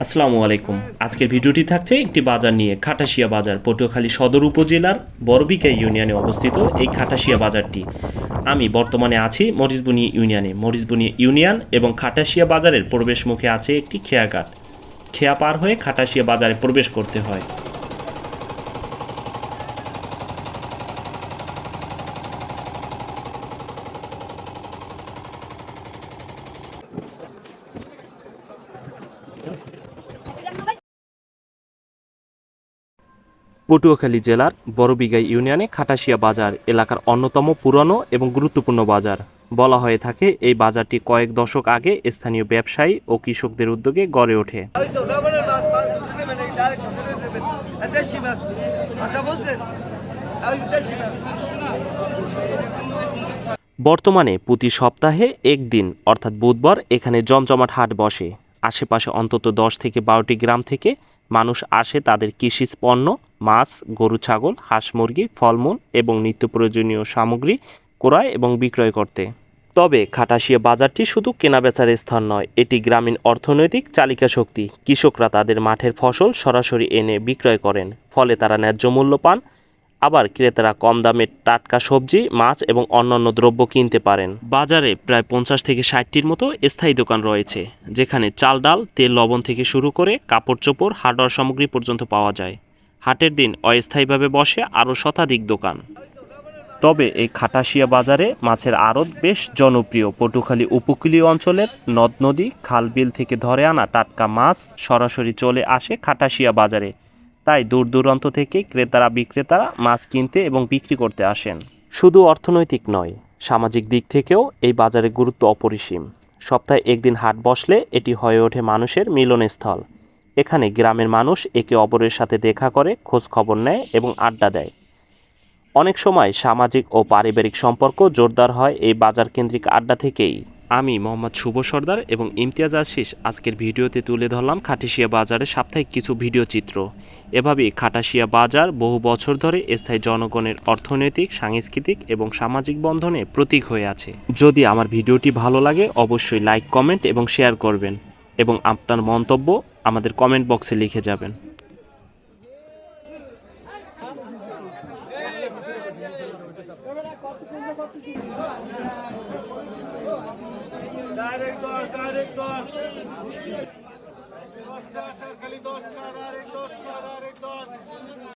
আসসালামু আলাইকুম। আজকের ভিডিওটি থাকছে একটি বাজার নিয়ে। খাটাশিয়া বাজার, পটুয়াখালী সদর উপজেলার বরবিকা ইউনিয়নে অবস্থিত এই খাটাশিয়া বাজারটি। আমি বর্তমানে আছি মরিচবুনি ইউনিয়নে। মরিচবুনি ইউনিয়ন এবং খাটাশিয়া বাজারের প্রবেশ মুখে আছে একটি খেয়াঘাট। খেয়া পার হয়ে খাটাশিয়া বাজারে প্রবেশ করতে হয়। পটুয়াখালী জেলার বড়বিগাই ইউনিয়নে খাটাশিয়া বাজার এলাকার অন্যতম পুরনো এবং গুরুত্বপূর্ণ বাজার বলা হয়ে থাকে, এই বাজারটি কয়েক দশক আগে স্থানীয় ব্যবসায়ী ও কৃষকদের উদ্যোগে গড়ে ওঠে. বর্তমানে প্রতি সপ্তাহে একদিন, অর্থাৎ বুধবার, এখানে জমজমাট হাট বসে আশেপাশে অন্তত দশ থেকে বারোটি গ্রাম থেকে মানুষ আসে তাদের কৃষি পণ্য, মাছ, গরু, ছাগল, হাঁস মুরগি, ফলমূল এবং নিত্য প্রয়োজনীয় সামগ্রী ক্রয় এবং বিক্রয় করতে। তবে খাটাশিয়া বাজারটি শুধু কেনাবেচার স্থান নয়, এটি গ্রামীণ অর্থনৈতিক চালিকা শক্তি কৃষকরা তাদের মাঠের ফসল সরাসরি এনে বিক্রয় করেন, ফলে তারা ন্যায্য মূল্য পান আবার ক্রেতারা কম দামে টাটকা সবজি, মাছ এবং অন্যান্য দ্রব্য কিনতে পারেন। বাজারে প্রায় পঞ্চাশ থেকে ষাটটির মতো স্থায়ী দোকান রয়েছে, যেখানে চাল ডাল, তেল, লবণ থেকে শুরু করে কাপড় চোপড়, হার্ডওয়্যার সামগ্রী পর্যন্ত পাওয়া যায়। হাটের দিন অস্থায়ীভাবে বসে আরও শতাধিক দোকান। তবে এই খাটাশিয়া বাজারে মাছের আড়ত বেশ জনপ্রিয়। পটুখালী উপকূলীয় অঞ্চলের নদ নদী, খাল বিল থেকে ধরে আনা টাটকা মাছ সরাসরি চলে আসে খাটাশিয়া বাজারে। তাই দূর দূরান্ত থেকে ক্রেতারা বিক্রেতারা মাছ কিনতে এবং বিক্রি করতে আসেন। শুধু অর্থনৈতিক নয়, সামাজিক দিক থেকেও এই বাজারের গুরুত্ব অপরিসীম। সপ্তাহে একদিন হাট বসলে এটি হয়ে ওঠে মানুষের মিলনস্থল। এখানে গ্রামের মানুষ একে অপরের সাথে দেখা করে, খোঁজ খবর নেয় এবং আড্ডা দেয়। অনেক সময় সামাজিক ও পারিবারিক সম্পর্ক জোরদার হয় এই বাজার কেন্দ্রিক আড্ডা থেকেই। আমি মোহাম্মদ শুভ সর্দার এবং ইমতিয়াজ আশিস আজকের ভিডিওতে তুলে ধরলাম খাটাশিয়া বাজারের সাপ্তাহিক কিছু ভিডিও চিত্র। এভাবেই খাটাশিয়া বাজার বহু বছর ধরে স্থায়ী জনগণের অর্থনৈতিক, সাংস্কৃতিক এবং সামাজিক বন্ধনে প্রতীক হয়ে আছে। যদি আমার ভিডিওটি ভালো লাগে, অবশ্যই লাইক, কমেন্ট এবং শেয়ার করবেন এবং আপনার মন্তব্য আমাদের কমেন্ট বক্সে লিখে যাবেন। ডাইরেক্ট দশ ডাইরেক্ট দশ দশটা আসার খালি দশটা ডাইরেক্ট দশটা ডাইরেক্ট দশ